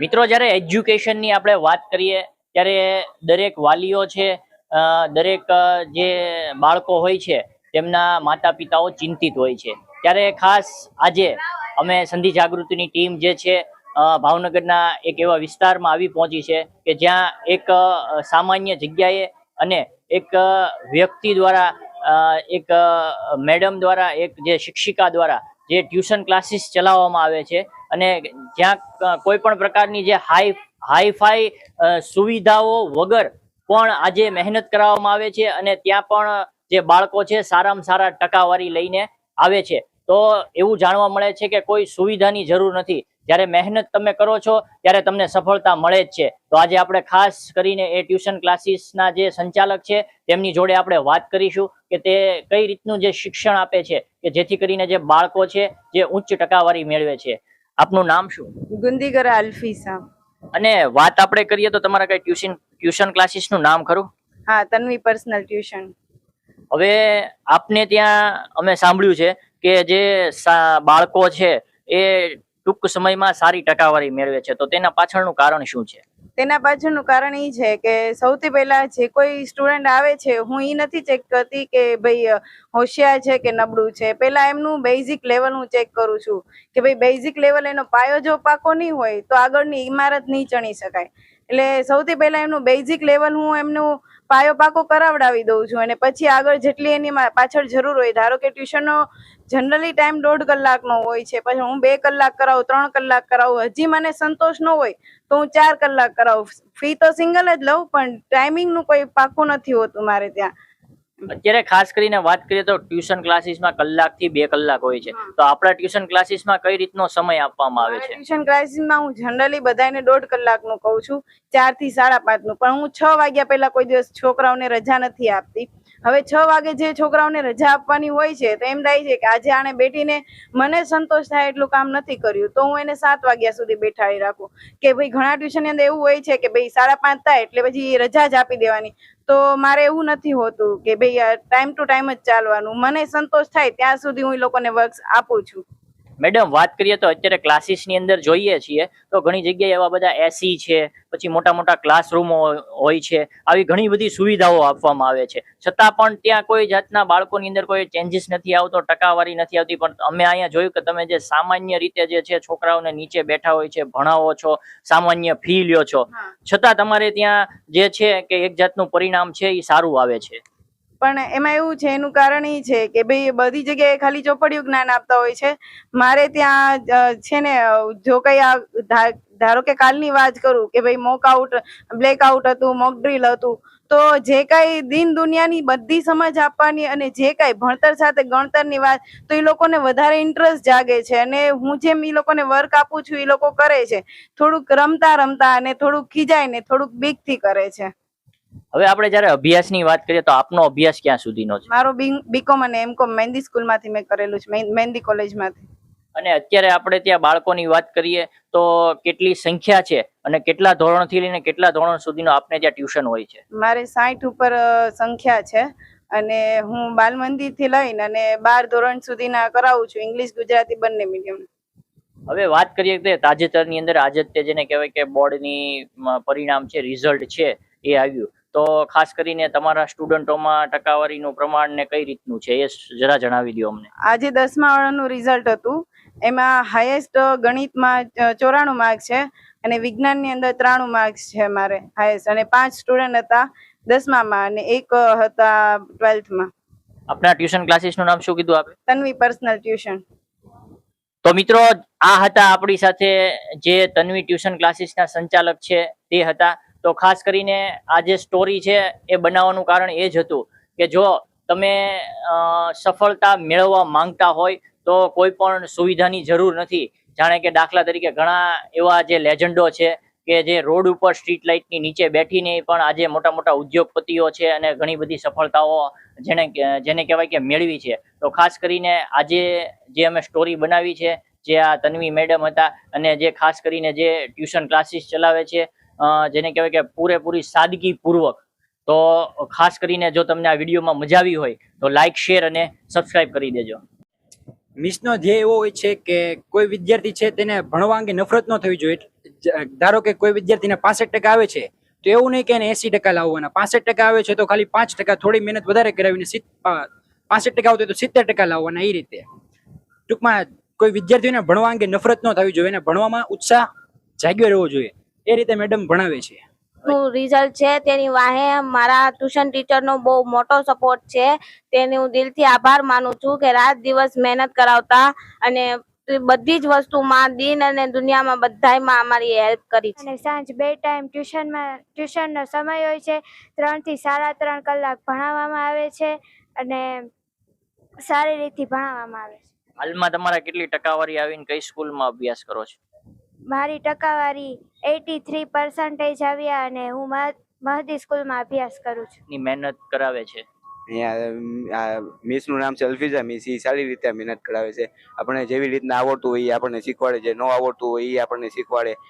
મિત્રો, જ્યારે એજ્યુકેશનની આપણે વાત કરીએ, ત્યારે દરેક વાલીઓ છે દરેક જે બાળકો હોય છે, તેમના માતા પિતાઓ ચિંતિત હોય છે. ત્યારે ખાસ આજે અમે સંધિ જાગૃતિની ટીમ જે છે ભાવનગરના એક એવા વિસ્તારમાં આવી પહોંચી છે કે જ્યાં એક સામાન્ય જગ્યાએ અને એક વ્યક્તિ દ્વારા એક મેડમ દ્વારા, એક જે શિક્ષિકા દ્વારા જે ટ્યુશન ક્લાસીસ ચલાવવામાં આવે છે અને જ્યાં કોઈ પણ પ્રકારની જે હાઈ, હાઈફાઈ સુવિધાઓ વગર પણ આજે મહેનત કરાવવામાં આવે છે અને ત્યાં પણ જે બાળકો છે સારામાં સારા ટકાવારી લઈને આવે છે. તો એવું જાણવા મળે છે કે કોઈ સુવિધાની જરૂર નથી. જ્યારે મહેનત તમે કરો છો ત્યારે તમને સફળતા મળે જ છે. તો આજે આપણે ખાસ કરીને એ ટ્યુશન ક્લાસીસના જે સંચાલક છે તેમની જોડે આપણે વાત કરીશું કે તે કઈ રીતનું જે શિક્ષણ આપે છે કે જેથી કરીને જે બાળકો છે જે ઉચ્ચ ટકાવારી મેળવે છે. આપનું નામ શું? ગુંદીગર અલ્ફીસા અને વાત આપણે કરીએ તો તમારા કઈ ટ્યુશન ટ્યુશન ક્લાસીસનું નામ ખરું? હા તન્વી પર્સનલ ટ્યુશન. હવે આપને ત્યાં અમે સાંભળ્યું છે કે જે બાળકો છે એ ટૂંક સમયમાં સારી ટકાવારી મેળવે છે. તો તેના પાછળનું કારણ શું છે? તેના પાછળનું કારણ એ છે કે સૌથી પહેલા જે કોઈ સ્ટુડન્ટ આવે છે, હું એ નથી ચેક કરતી કે ભાઈ હોશિયાર છે કે નબળું છે. પહેલા એમનું બેઝિક લેવલ હું ચેક કરું છું કે ભાઈ બેઝિક લેવલ એનો પાયો જો પાકો નહીં હોય તો આગળની ઇમારત નહીં ચણી શકાય. એટલે સૌથી પહેલા એમનું બેઝિક લેવલ હું એમનું પાયો પાકો કરાવડાવી દઉં છું અને પછી આગળ જેટલી એની પાછળ જરૂર હોય, ધારો કે ટ્યુશનનો જનરલી ટાઈમ દોઢ કલાકનો હોય છે, પછી હું બે કલાક કરાવું, ત્રણ કલાક કરાવું, હજી મને સંતોષ ન હોય તો હું ચાર કલાક કરાવું. ફી તો સિંગલ જ લઉં, પણ ટાઈમિંગનું કોઈ પાકું નથી હોતું મારે ત્યાં. અત્યારે ખાસ કરીને વાત કરીએ તો ટ્યુશન ક્લાસીસમાં કલાકથી બે કલાક હોય છે. તો આપણા ટ્યુશન ક્લાસીસમાં કઈ રીતનો સમય આપવામાં આવે છે? ટ્યુશન ક્લાસીસમાં હું જનરલી બધાને દોઢ કલાકનું કહું છું ચારથી સાડા પાંચનું પણ હું છ વાગ્યા પહેલા કોઈ દિવસ છોકરાઓને રજા નથી આપતી. હવે છ વાગે જે છોકરાઓને રજા આપવાની હોય છે તો એમ થાય છે કે આજે આણે બેઠીને મને સંતોષ થાય એટલું કામ નથી કર્યું. તો હું એને સાત વાગ્યા સુધી બેઠાડી રાખું. કે ભાઈ ઘણા ટ્યુશનની અંદર એવું હોય છે કે ભાઈ સાડા પાંચ થાય એટલે પછી રજા જ આપી દેવાની. તો મારે એવું નથી હોતું કે ભાઈ ટાઈમ ટુ ટાઈમ જ ચાલવાનું. મને સંતોષ થાય ત્યાં સુધી હું લોકોને વર્ક આપું છું. મેડમ વાત કરીએ તો અત્યારે ક્લાસીસની અંદર જોઈએ છીએ તો ઘણી જગ્યાએ એવા બધા એસી છે પછી મોટા મોટા ક્લાસરૂમો હોય છે આવી ઘણી બધી સુવિધાઓ આપવામાં આવે છે. છતાં પણ ત્યાં કોઈ જાતના બાળકોની અંદર કોઈ ચેન્જીસ નથી આવતો ટકાવારી નથી આવતી પણ અમે અહીંયા જોયું કે તમે જે સામાન્ય રીતે જે છે છોકરાઓને નીચે બેઠા હોય છે ભણાવો છો સામાન્ય ફી લ્યો છો. છતાં તમારે ત્યાં જે છે કે એક જાતનું પરિણામ છે એ સારું આવે છે. પણ એમાં એવું છે, એનું કારણ એ છે કે ભાઈ બધી જગ્યાએ ખાલી ચોપડિયું જ્ઞાન આપતા હોય છે. મારે ત્યાં છે ને જો કઈ આ ધારો કે કાલની વાત કરું કે ભાઈ મોક આઉટ બ્લેક આઉટ હતું મોક ડ્રીલ હતું, તો જે કાંઈ દિન દુનિયાની બધી સમજ આપવાની અને જે કાંઈ ભણતર સાથે ગણતરની વાત, તો એ લોકોને વધારે ઇન્ટરેસ્ટ જાગે છે અને હું જેમ એ લોકોને વર્ક આપું છું એ લોકો કરે છે. થોડુંક રમતા રમતા અને થોડુંક ખીજાય ને થોડુંક બીકથી કરે છે. હવે આપણે જયારે અભ્યાસની વાત કરીએ તો આપનો અભ્યાસ ક્યાં સુધીનો છે? મારો બીકોમ અને એમકોમ મહેંદી સ્કૂલમાંથી મેં કરેલું છે મહેંદી કોલેજમાંથી. અને અત્યારે આપણે ત્યાં બાળકોની વાત કરીએ તો કેટલી સંખ્યા છે અને કેટલા ધોરણથી લઈને કેટલા ધોરણ સુધીનો આપને ત્યાં ટ્યુશન હોય છે? મારે સાઠ ઉપર સંખ્યા છે અને હું બાલ મંદિરથી લઈને અને બાર ધોરણ સુધીના કરાવું છું ઇંગ્લિશ ગુજરાતી બંને મીડિયમ હવે વાત કરીએ કે તાજેતરની અંદર આજે જેને કહેવાય કે બોર્ડની પરિણામ છે રિઝલ્ટ છે એ આવ્યું. તો ખાસ કરીને તમારા સ્ટુડન્ટોમાં ટકાવારીનું પ્રમાણ ને કઈ રીતનું છે એ જરા જણાવી દો અમને. આજે દસમા વાળાનું રિઝલ્ટ હતું. એમાં હાઈએસ્ટ ગણિતમાં ચોરાણું માર્ક છે અને વિજ્ઞાનની અંદર ત્રાણું માર્ક્સ છે મારે હાઈએસ્ટ અને પાંચ સ્ટુડન્ટ હતા દસમામાં અને એક હતા ટ્વેલ્થમાં આપના ટ્યુશન ક્લાસીસનું નામ શું કીધું આપે? તન્વી પર્સનલ ટ્યુશન તો મિત્રો આ હતા આપણી સાથે જે તન્વી ટ્યુશન ક્લાસીસના સંચાલક છે તે હતા. તો ખાસ કરીને આ જે સ્ટોરી છે એ બનાવવાનું કારણ એ જ હતું કે જો તમે સફળતા મેળવવા માંગતા હોય તો કોઈ પણ સુવિધાની જરૂર નથી. જાણે કે દાખલા તરીકે ઘણા એવા જે લેજન્ડો છે કે જે રોડ ઉપર સ્ટ્રીટ લાઇટની નીચે બેઠીને પણ આજે મોટા મોટા ઉદ્યોગપતિઓ છે અને ઘણી બધી સફળતાઓ જેને જેને કહેવાય કે મેળવી છે. તો ખાસ કરીને આજે જે અમે સ્ટોરી બનાવી છે, જે આ તન્વી મેડમ હતા અને જે ખાસ કરીને જે ટ્યુશન ક્લાસીસ ચલાવે છે જેને કહેવાય કે પૂરેપૂરી સાદગી પૂર્વક તો ખાસ કરીને જો તમને આ વિડીયોમાં મજા આવી હોય, તો લાઈક શેર અને સબસ્ક્રાઇબ કરી દેજો. મિસનો ધ્યેય એવો હોય છે કે કોઈ વિદ્યાર્થી છે તેને ભણવા અંગે નફરત ન થવી જોઈએ ધારો કે કોઈ વિદ્યાર્થીને પાસઠ ટકા આવે છે, તો એવું નહીં કે એને એસી ટકા લાવવાના. પાસઠ ટકા આવે છે તો ખાલી પાંચ ટકા થોડી મહેનત વધારે કરાવીને પાસઠ ટકા આવતો તો સિત્તેર ટકા લાવવાના એ રીતે. ટૂંકમાં કોઈ વિદ્યાર્થીઓને ભણવા અંગે નફરત ન થવી જોઈએ, એને ભણવામાં ઉત્સાહ જાગ્યો રહેવો જોઈએ. એ રીતે મેડમ ભણાવે છે. નું રિઝલ્ટ છે તેની વાહે મારા ટ્યુશન ટીચરનો બહુ મોટો સપોર્ટ છે. તેને હું દિલથી આભાર માનું છું કે રાત દિવસ મહેનત કરાવતા અને બધી જ વસ્તુમાં દિન અને દુનિયામાં બધાયમાં અમારી હેલ્પ કરી છે. અને સાંજ બે ટાઈમ ટ્યુશનમાં ટ્યુશનનો સમય હોય છે. ત્રણથી સાડા ત્રણ કલાક ભણાવવામાં આવે છે અને સારી રીતથી ભણાવવામાં આવે છે. હાલમાં તમારા કેટલી ટકાવારી આવીને કઈ સ્કૂલમાં અભ્યાસ કરો છો? મારી ટકાવારી એટી થ્રી પર્સન્ટેજ આવ્યા અને હું મહ- મહદી સ્કૂલમાં અભ્યાસ કરું છું. ની મહેનત કરાવે છે. અહીંયા મિસનું નામ છે અલ્ફીઝા મિસ એ સારી રીતે મહેનત કરાવે છે. આપણે જેવી રીતના આવડતું હોય એ આપણને શીખવાડે જે ન આવડતું હોય એ આપણને શીખવાડે.